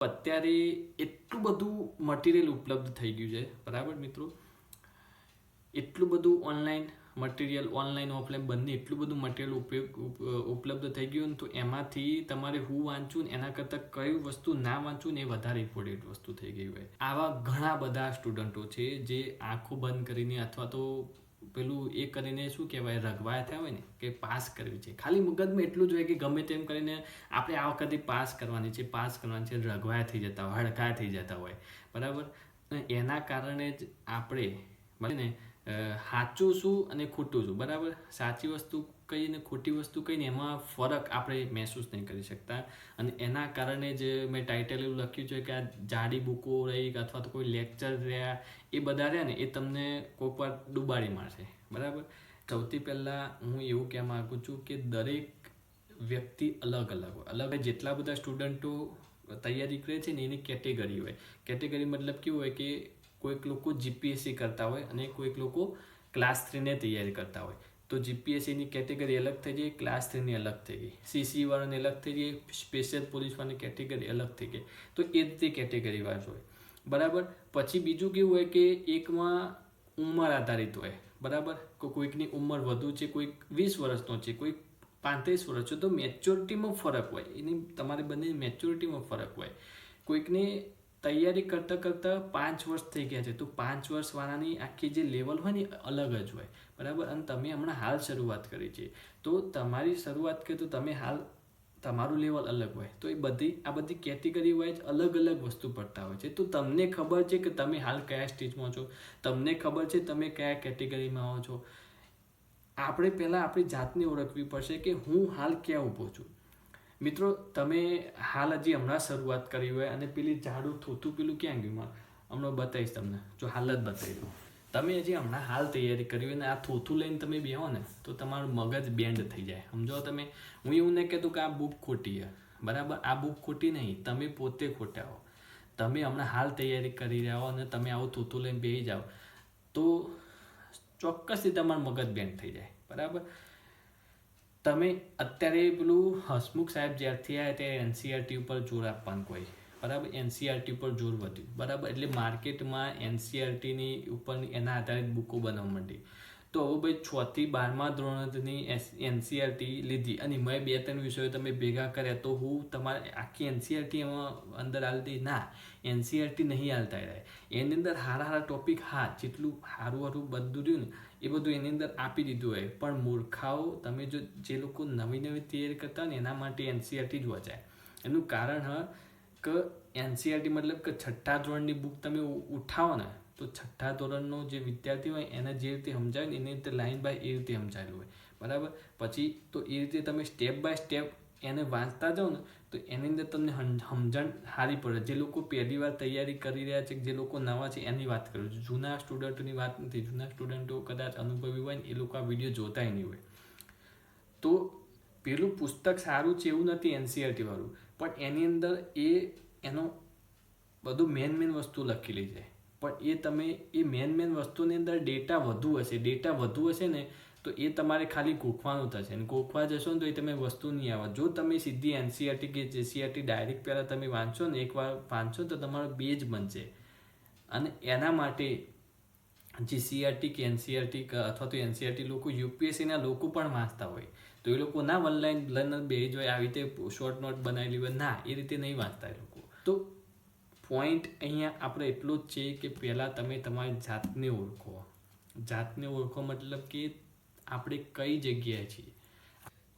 અત્યારે એટલું બધું મટીરિયલ ઉપલબ્ધ થઈ ગયું છે. બરાબર મિત્રો? એટલું બધું ઓનલાઈન મટીરિયલ ઓનલાઈન ઓફલાઈન બંને એટલું બધું મટીરિયલ ઉપયોગ ઉપલબ્ધ થઈ ગયું તો એમાંથી તમારે હું વાંચું ને એના કરતાં કઈ વસ્તુ ના વાંચું ને એ વધારે ઇમ્પોર્ટન્ટ વસ્તુ થઈ ગઈ હોય. આવા ઘણા બધા સ્ટુડન્ટો છે જે આંખો બંધ કરીને અથવા તો પેલું એ કરીને શું કહેવાય, રગવાયા થયા હોય ને, કે પાસ કરવી છે. ખાલી મગજમાં એટલું જ હોય કે ગમે તેમ કરીને આપણે આ વખતે પાસ કરવાની છે, પાસ કરવાની છે રઘવાયા થઈ જતા હોય, હડકાયા થઈ જતા હોય. બરાબર? એના કારણે જ આપણે, બરાબર ને સાચું શું અને ખોટું શું? બરાબર? સાચી વસ્તુ કઈ ને ખોટી વસ્તુ કહીને એમાં ફરક આપણે મહેસૂસ નહીં કરી શકતા. અને એના કારણે જે મેં ટાઇટલ એવું લખ્યું છે કે આ જાડી બુકો રહી અથવા તો કોઈ લેક્ચર રહ્યા, એ બધા રહ્યા ને, એ તમને કોઈક વાર ડૂબાડી મારશે. બરાબર? સૌથી પહેલાં હું એવું કહેવા માગું છું કે દરેક વ્યક્તિ અલગ અલગ હોય. અલગ જેટલા બધા સ્ટુડન્ટો તૈયારી કરે છે ને, એની કેટેગરી હોય. કેટેગરી મતલબ કેવું હોય કે કોઈક લોકો જીપીએસસી કરતા હોય અને કોઈક લોકો ક્લાસ થ્રીને તૈયારી કરતા હોય. તો જીપીએસસીની કેટેગરી અલગ થઈ ગઈ ક્લાસ થ્રીની અલગ થઈ ગઈ. સીસી વાળાની અલગ થઈ ગઈ સ્પેશિયલ પોલીસ વાળાની કેટેગરી અલગ થઈ ગઈ. તો એ રીતે કેટેગરી વાઇઝ હોય. બરાબર? પછી બીજું કેવું હોય કે એકમાં ઉંમર આધારિત હોય. બરાબર? કોઈકની ઉંમર વધુ છે, કોઈક વીસ વર્ષનો છે, કોઈક પાંત્રીસ વર્ષ છે, તો મેચ્યોરિટીમાં ફરક હોય. એની તમારે બંને મેચ્યોરિટીમાં ફરક હોય. કોઈકને તૈયારી કરતાં કરતાં પાંચ વર્ષ થઈ ગયા છે. તો પાંચ વર્ષવાળાની આખી જે લેવલ હોય ને અલગ જ હોય. બરાબર? અને તમે હમણાં હાલ શરૂઆત કરી છે. તો તમારી શરૂઆત કે તો તમે હાલ તમારું લેવલ અલગ હોય. તો એ બધી, આ બધી કેટેગરી વાઇઝ અલગ અલગ વસ્તુ પડતા હોય છે. તો તમને ખબર છે કે તમે હાલ કયા સ્ટેજમાં છો? તમને ખબર છે તમે કયા કેટેગરીમાં આવો છો? આપણે પહેલાં આપણી જાતને ઓળખવી પડશે કે હું હાલ ક્યાં ઊભો છું. મિત્રો, તમે હાલ હજી હમણાં શરૂઆત કરી હોય અને પેલી ઝાડું થોતું પેલું ક્યાં ગયું? માં હમણાં બતાવીશ તમને. જો હાલ જ બતાવી દઉં. તમે હજી હમણાં હાલ તૈયારી કરી અને આ થોથું લઈને તમે બેહો ને, તો તમારું મગજ બેન્ડ થઈ જાય. સમજો તમે? હું એવું નહીં કહેતું કે આ બુક ખોટી છે. બરાબર? આ બુક ખોટી નહીં. તમે પોતે ખોટા હો તમે હમણાં હાલ તૈયારી કરી રહ્યા હો અને તમે આવું થોથું લઈને બેસી જાઓ, તો ચોક્કસથી તમારું મગજ બેન્ડ થઈ જાય. બરાબર? તમે અત્યારે પેલું હસમુખ સાહેબ જ્યારથી આવ્યા ત્યારે એનસીઆરટી ઉપર જોર આપવાનું કોઈ. બરાબર એનસીઆરટી પર જોર વધ્યું. બરાબર, એટલે માર્કેટમાં એનસીઆરટીની ઉપર એના આધારિત બુકો બનાવવા માંડી. તો હવે ભાઈ છ થી બારમા ધોરણની એનસીઆરટી લીધી. અને મેં બે ત્રણ વિષયો તમે ભેગા કર્યા, તો હું તમારે આખી એનસીઆરટી એમાં અંદર હાલતી ના. એનસીઆરટી નહીં હાલતા રહે એની અંદર સારા સારા ટોપિક હા, જેટલું સારું સારું બધું રહ્યું ને, એ બધું એની અંદર આપી દીધું હોય. પણ મૂર્ખાઓ, તમે જો જે લોકો નવી નવી તૈયારી કરતા ને, એના માટે એનસીઆરટી જ વચાય. એનું કારણ હ કે એનસીઆરટી મતલબ કે છઠ્ઠા ધોરણની બુક તમે ઉઠાવો ને તો છઠ્ઠા ધોરણનો જે વિદ્યાર્થી હોય એને જે રીતે સમજાવે ને એની રીતે લાઇન બાય એ રીતે સમજાયેલું હોય. બરાબર? પછી તો એ રીતે તમે સ્ટેપ બાય સ્ટેપ એને વાંચતા જાઓ ને, તો એની અંદર તમને સમજણ સારી પડે. જે લોકો પહેલી વાર તૈયારી કરી રહ્યા છે, જે લોકો નવા છે, એની વાત કરું છું. જૂના સ્ટુડન્ટોની વાત નથી. જૂના સ્ટુડન્ટો કદાચ અનુભવી હોય ને, એ લોકો આ વીડિયો જોતાય નહીં હોય. તો પેલું પુસ્તક સારું છે એવું નથી એનસીઆરટી વાળું. પણ એની અંદર એ એનો બધું મેન મેન વસ્તુ લખેલી છે. પણ એ તમે, એ મેન મેન વસ્તુની અંદર ડેટા વધુ હશે ડેટા વધુ હશે ને, તો એ તમારે ખાલી ગોખવાનું થશે. અને ગોખવા જશો ને તો એ તમે વસ્તુ નહીં આવે. જો તમે સીધી એનસીઆરટી કે જેસીઆરટી ડાયરેક્ટ પહેલાં તમે વાંચો ને, એકવાર વાંચો તો તમારો બેજ બનશે. અને એના માટે જીસીઆરટી કે એનસીઆરટી અથવા તો એનસીઆરટી લોકો યુપીએસસીના લોકો પણ વાંચતા હોય. તો એ લોકો ના વન લાઈન લર્નર બે જ હોય આવી રીતે શોર્ટ નોટ બનાવેલી હોય, ના, એ રીતે નહીં વાંચતા એ લોકો. તો પોઈન્ટ અહીંયા આપણે એટલો જ છે કે પહેલાં તમે તમારી જાતને ઓળખો. જાતને ઓળખો મતલબ કે આપણે કઈ જગ્યાએ છીએ.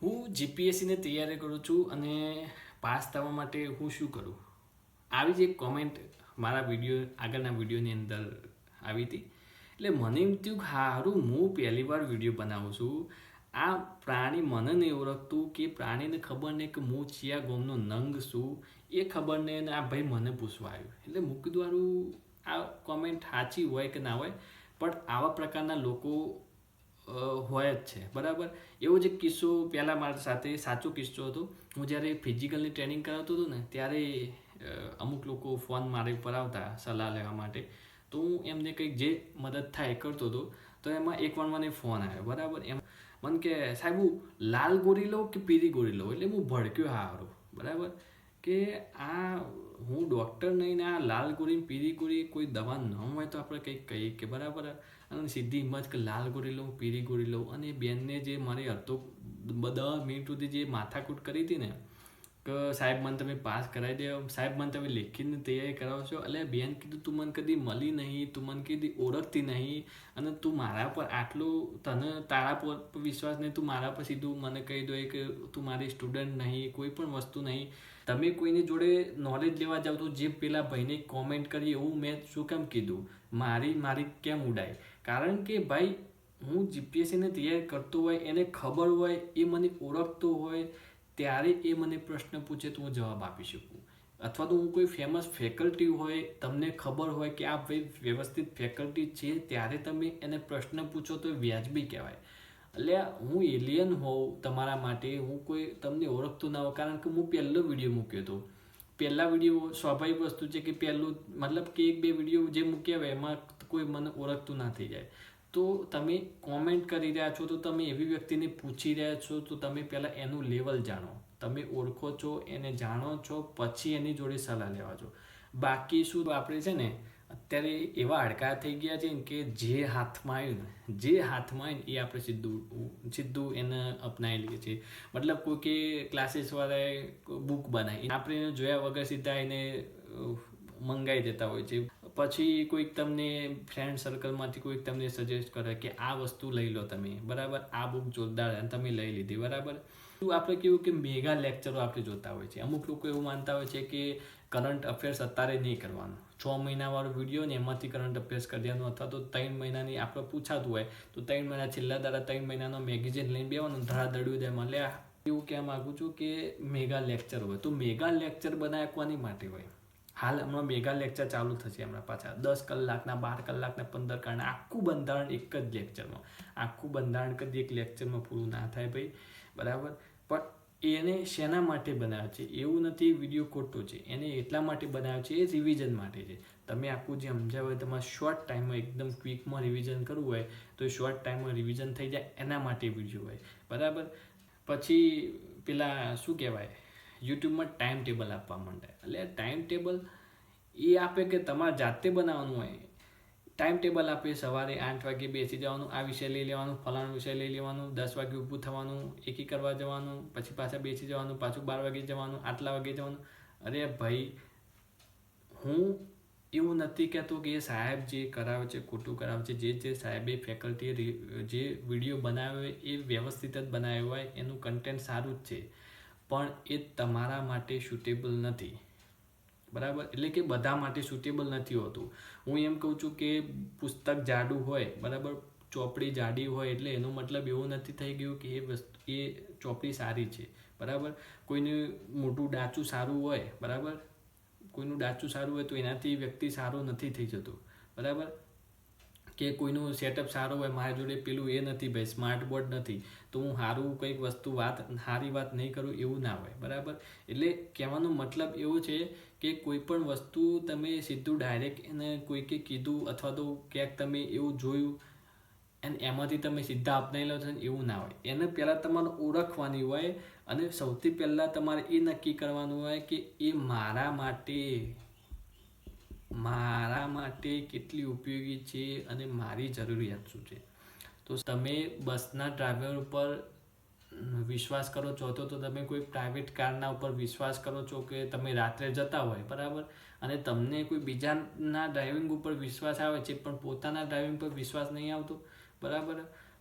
હું જીપીએસસીને તૈયારી કરું છું અને પાસ થવા માટે હું શું કરું? આવી જ એક કોમેન્ટ મારા વીડિયો આગળના વિડીયોની અંદર આવી હતી. એટલે મને એમ થયું કે સારું હું પહેલી વાર વીડિયો બનાવું છું. આ પ્રાણી મને નહીં ઓળખતું કે પ્રાણીને ખબર નહીં કે હું ચિયા ગોમનો નંગ છું. એ ખબર નહીં અને આ ભાઈ મને પૂછવા આવ્યું. એટલે મૂકી કીધું આ કોમેન્ટ સાચી હોય કે ના હોય, પણ આવા પ્રકારના લોકો હોય જ છે. બરાબર? એવો જ કિસ્સો પહેલાં મારા સાથે, સાચો કિસ્સો હતો. હું જ્યારે ફિઝિકલની ટ્રેનિંગ કરાવતો હતો ને, ત્યારે અમુક લોકો ફોન મારે ઉપર આવતા સલાહ લેવા માટે. તો હું એમને કંઈક જે મદદ થાય કરતો હતો, તો એમાં એક વાર મને ફોન આવ્યો. બરાબર? એમ મને કે સાહેબ, હું લાલ ગોરી લઉં કે પીરી ગોરી લઉં? એટલે હું ભડક્યો હારો. બરાબર? કે આ હું ડૉક્ટર નહીં ને આ લાલ ગોરી પીરી ગોરી કોઈ દવા ન હોય તો આપણે કંઈક કહીએ કે બરાબર? અને સીધી હિંમત કે લાલ ગોળી લઉં પીરી ગોળી લઉં. અને બેનને જે મારી અડધો દસ મિનિટ સુધી જે માથાકૂટ કરી હતી ને કે સાહેબ, મને તમે પાસ કરાવી દે. સાહેબ, મને તમે લેખિતની તૈયારી કરાવો છો. એટલે બેન કીધું, તું મને કદી મળી નહીં. તું મને કદી ઓળખતી નહીં. અને તું મારા પર આટલું તને, તારા પર વિશ્વાસ નહીં. તું મારા પર સીધું મને કહી દો કે તું મારી સ્ટુડન્ટ નહીં, કોઈ પણ વસ્તુ નહીં. તમે કોઈની જોડે નોલેજ લેવા જાઓ તો જે પેલા ભાઈને કોમેન્ટ કરી એવું મેં શું કેમ કીધું? મારી મારી કેમ ઉડાય કારણ કે ભાઈ, હું જીપીએસસીને તૈયાર કરતો હોય, એને ખબર હોય, એ મને ઓળખતો હોય ત્યારે એ મને પ્રશ્ન પૂછે તો હું જવાબ આપી શકું. અથવા તો હું કોઈ ફેમસ ફેકલ્ટી હોય, તમને ખબર હોય કે આ ભાઈ વ્યવસ્થિત ફેકલ્ટી છે, ત્યારે તમે એને પ્રશ્ન પૂછો તો વ્યાજબી કહેવાય. એટલે હું એલિયન હોઉં તમારા માટે, હું કોઈ તમને ઓળખતો ના હોય કારણ કે હું પહેલો વીડિયો મૂક્યો હતો. પહેલા વીડિયો સ્વાભાવિક વસ્તુ છે કે પહેલું, મતલબ કે એક બે વીડિયો જે મૂક્યા હોય એમાં કોઈ મને ઓળખતું ના થઈ જાય. તો તમે કોમેન્ટ કરી રહ્યા છો, તો તમે એવી વ્યક્તિને પૂછી રહ્યા છો, તો તમે પહેલાં એનું લેવલ જાણો. તમે ઓળખો છો, એને જાણો છો, પછી એની જોડે સલાહ લેવા છો બાકી શું આપણે છે ને, અત્યારે એવા હાડકા થઈ ગયા છે કે જે હાથમાં આવ્યું ને જે હાથમાં આવ્યું એ આપણે સીધું સીધું એને અપનાવી લઈએ છીએ મતલબ કોઈ કે ક્લાસીસવાળાએ બુક બનાવી. આપણે જોયા વગર સીધા એને મંગાવી દેતા હોય છે. પછી કોઈક તમને ફ્રેન્ડ સર્કલમાંથી કોઈક તમને સજેસ્ટ કરે કે આ વસ્તુ લઈ લો તમે. બરાબર? આ બુક જોરદાર અને તમે લઈ લીધી. બરાબર? આપણે કેવું કે મેગા લેક્ચરો આપણે જોતા હોય છે? અમુક લોકો એવું માનતા હોય છે કે કરંટ અફેર્સ અત્યારે નહીં કરવાનું. છ મહિનાવાળો વીડિયો ને એમાંથી કરંટ અફેર્સ કરી દેવાનું અથવા તો ત્રણ મહિનાની આપણે પૂછાતું હોય, તો ત્રણ મહિના છેલ્લા દાડા ત્રણ મહિનાનો મેગેઝિન લઈને બેવાનું ધડાધડ્યું દે મને એવું કહેવા માગું છું કે મેગા લેક્ચર હોય. તો મેગા લેક્ચર બનાવવાની માટે હોય? હાલ હમણાં મેગા લેક્ચર ચાલુ થશે હમણાં પાછા. દસ કલાકના, બાર કલાકના, પંદર કલાકના, આખું બંધારણ એક જ લેક્ચરમાં આખું બંધારણ કદી એક લેક્ચરમાં પૂરું ના થાય ભાઈ. બરાબર? પણ એને શેના માટે બનાવ્યો છે? એવું નથી વીડિયો ખોટો છે. એને એટલા માટે બનાવ્યો છે? એ રિવિઝન માટે છે. તમે આખું જે સમજાવ્યું હોય, તમારે શોર્ટ ટાઈમમાં એકદમ ક્વિકમાં રિવિઝન કરવું હોય, તો શોર્ટ ટાઈમમાં રિવિઝન થઈ જાય એના માટે વીડિયો હોય. બરાબર? પછી પેલા શું કહેવાય? યુટ્યુબમાં ટાઈમ ટેબલ આપવા માંડે. એટલે ટાઈમ ટેબલ એ આપે કે તમારે જાતે બનાવવાનું હોય. ટાઈમ ટેબલ આપે સવારે આઠ વાગે બેસી જવાનું, આ વિષય લઈ લેવાનું, ફલાણું વિષય લઈ લેવાનું, દસ વાગે ઊભું થવાનું, એકી કરવા જવાનું, પછી પાછા બેસી જવાનું, પાછું બાર વાગે જવાનું, આટલા વાગે જવાનું. અરે ભાઈ, હું એવું નથી કહેતો કે એ સાહેબ જે કરાવે છે, ખોટું કરાવે છે, જે જે સાહેબે ફેકલ્ટીએ જે વીડિયો બનાવ્યો એ વ્યવસ્થિત જ બનાવ્યો હોય, એનું કન્ટેન્ટ સારું જ છે. પણ એ તમારા માટે સુટેબલ નથી. બરાબર? એટલે કે બધા માટે સુટેબલ નથી હોતું. હું એમ કહું છું કે પુસ્તક જાડું હોય, બરાબર? ચોપડી જાડી હોય એટલે એનો મતલબ એવો નથી થઈ ગયું કે એ વસ્તુ, એ ચોપડી સારી છે. બરાબર? કોઈનું મોટું ડાચું સારું હોય, બરાબર? કોઈનું ડાચું સારું હોય તો એનાથી વ્યક્તિ સારો નથી થઈ જતો. બરાબર? કે કોઈનું સેટઅપ સારું હોય, મારી જોડે પેલું એ નથી ભાઈ સ્માર્ટ બોર્ડ નથી, તો હું સારું કંઈક વસ્તુ વાત સારી વાત નહીં કરું એવું ના હોય, બરાબર? એટલે કહેવાનો મતલબ એવો છે કે કોઈ પણ વસ્તુ તમે સીધું ડાયરેક્ટ એને કોઈકે કીધું અથવા તો ક્યાંક તમે એવું જોયું અને એમાંથી તમે સીધા અપનાવી લો છો ને એવું ના હોય. એને પહેલાં તમારે ઓળખવાની હોય અને સૌથી પહેલાં તમારે એ નક્કી કરવાનું હોય કે એ મારા માટે મારા માટે કેટલી ઉપયોગી છે અને મારી જરૂરિયાત શું છે? તો તમે બસના ડ્રાઈવર ઉપર વિશ્વાસ કરો છો તો તમે કોઈ પ્રાઇવેટ કારના ઉપર વિશ્વાસ કરો છો કે તમે રાત્રે જતા હોય, બરાબર? અને તમને કોઈ બીજાના ડ્રાઇવિંગ ઉપર વિશ્વાસ આવે છે પણ પોતાના ડ્રાઇવિંગ પર વિશ્વાસ નહીં આવતો, બરાબર?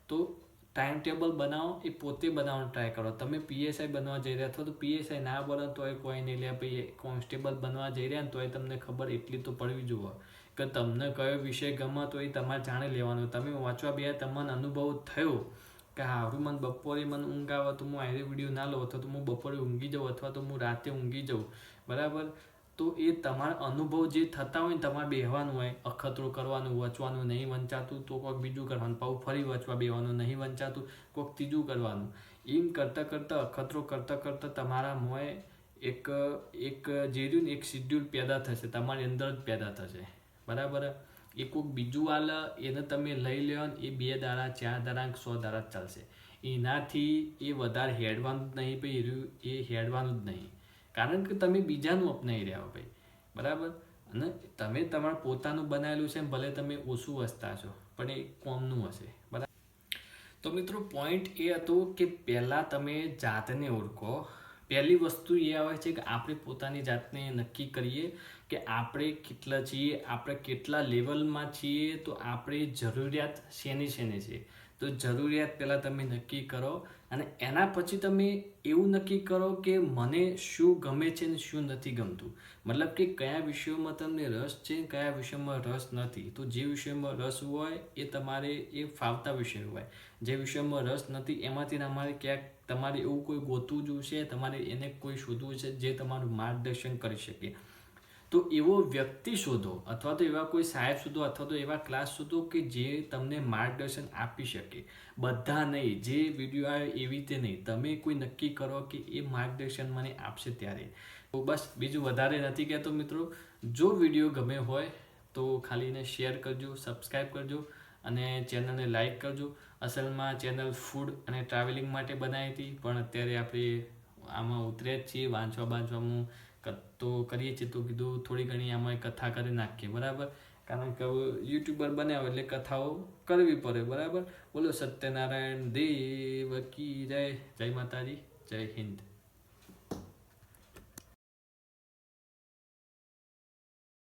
તો ટાઈમ ટેબલ બનાવો, એ પોતે બનાવવાનો ટ્રાય કરો. તમે પીએસઆઈ બનવા જઈ રહ્યા અથવા તો પીએસઆઈ ના બનો તોય કોઈ નહીં લે. ભાઈ કોન્સ્ટેબલ બનવા જઈ રહ્યા ને તોય તમને ખબર એટલી તો પડવી જુઓ કે તમને કયો વિષય ગમે તો એ તમારે જાણી લેવાનો. તમે વાંચવા બે તમને અનુભવ થયો કે હારું, મને બપોરે મને ઊંઘ આવે તો હું આયરે વીડિયો ના લઉં અથવા તો હું બપોરે ઊંઘી જાઉં અથવા તો હું રાતે ઊંઘી જાઉં. બરાબર? તો એ તમારા અનુભવ જે થતા હોય ને તમારે બેહવાનું હોય, અખતરો કરવાનું, વચવાનું, નહીં વંચાતું, તો કોઈક બીજું કરવાનું, પાઉં ફરી વચવા બેવાનું નહીં વંચાતું કોઈક ત્રીજું કરવાનું. એમ કરતાં કરતાં, અખતરો કરતાં કરતાં તમારા મોંએ એક એક જે રહ્યું ને, એક શિડ્યુલ પેદા થશે, તમારી અંદર જ પેદા થશે. બરાબર? એ કોઈક બીજું આલ એને તમે લઈ લ્યો ને, એ બે દાડા, ચાર દાડા સો દાડા ચાલશે. એનાથી એ વધારે હેડવાનું જ નહીં ભાઈ એ હેડવાનું જ નહીં. કારણ કે તમે બીજાનું અપનાવી રહ્યા હો ભાઈ. બરાબર? અને તમે તમારું પોતાનું બનાવેલું છે ભલે તમે ઓછું વસતા છો, પણ એ કોમનું હશે. બરાબર? તો મિત્રો પોઈન્ટ એ હતો કે પહેલાં તમે જાતને ઓળખો. પહેલી વસ્તુ એ આવે છે કે આપણે પોતાની જાતને નક્કી કરીએ કે આપણે કેટલા છીએ, આપણે કેટલા લેવલમાં છીએ, તો આપણે જરૂરિયાત શેની શેની છે. તો જરૂરિયાત પહેલાં તમે નક્કી કરો અને એના પછી તમે એવું નક્કી કરો કે મને શું ગમે છે ને શું નથી ગમતું. મતલબ કે કયા વિષયોમાં તમને રસ છે કયા વિષયમાં રસ નથી. તો જે વિષયમાં રસ હોય એ તમારે એ ફાવતા વિષય હોય. જે વિષયમાં રસ નથી એમાંથી તમારે ક્યાંક તમારે એવું કોઈ ગોતવું જોઈશે તમારે એને કોઈ શોધવું છે જે તમારું માર્ગદર્શન કરી શકે. તો એવો વ્યક્તિ શોધો અથવા તો એવા કોઈ સાહેબ શોધો અથવા તો એવા ક્લાસ શોધો કે જે તમને માર્ગદર્શન આપી શકે. બધા નહીં, જે વીડિયો આવે એવી રીતે નહીં. તમે કોઈ નક્કી કરો કે એ માર્ગદર્શન મને આપશે ત્યારે. તો બસ, બીજું વધારે નથી કહેતો મિત્રો. જો વીડિયો ગમે હોય તો ખાલીને શેર કરજો સબસ્ક્રાઈબ કરજો અને ચેનલને લાઈક કરજો. અસલમાં ચેનલ ફૂડ અને ટ્રાવેલિંગ માટે બનાવી હતી, પણ અત્યારે આપણે આમાં ઉતરે જ છીએ વાંચવા બાંચવામાં તો કરીએ છીએ તો કીધું થોડી ઘણી આમાં કથા કરી નાખીએ, બરાબર? કારણ કે યુટ્યુબર બન્યા એટલે કથાઓ કરવી પડે, બરાબર? બોલો સત્યનારાયણ દેવ કી જય જય માતાજી, જય હિન્દ.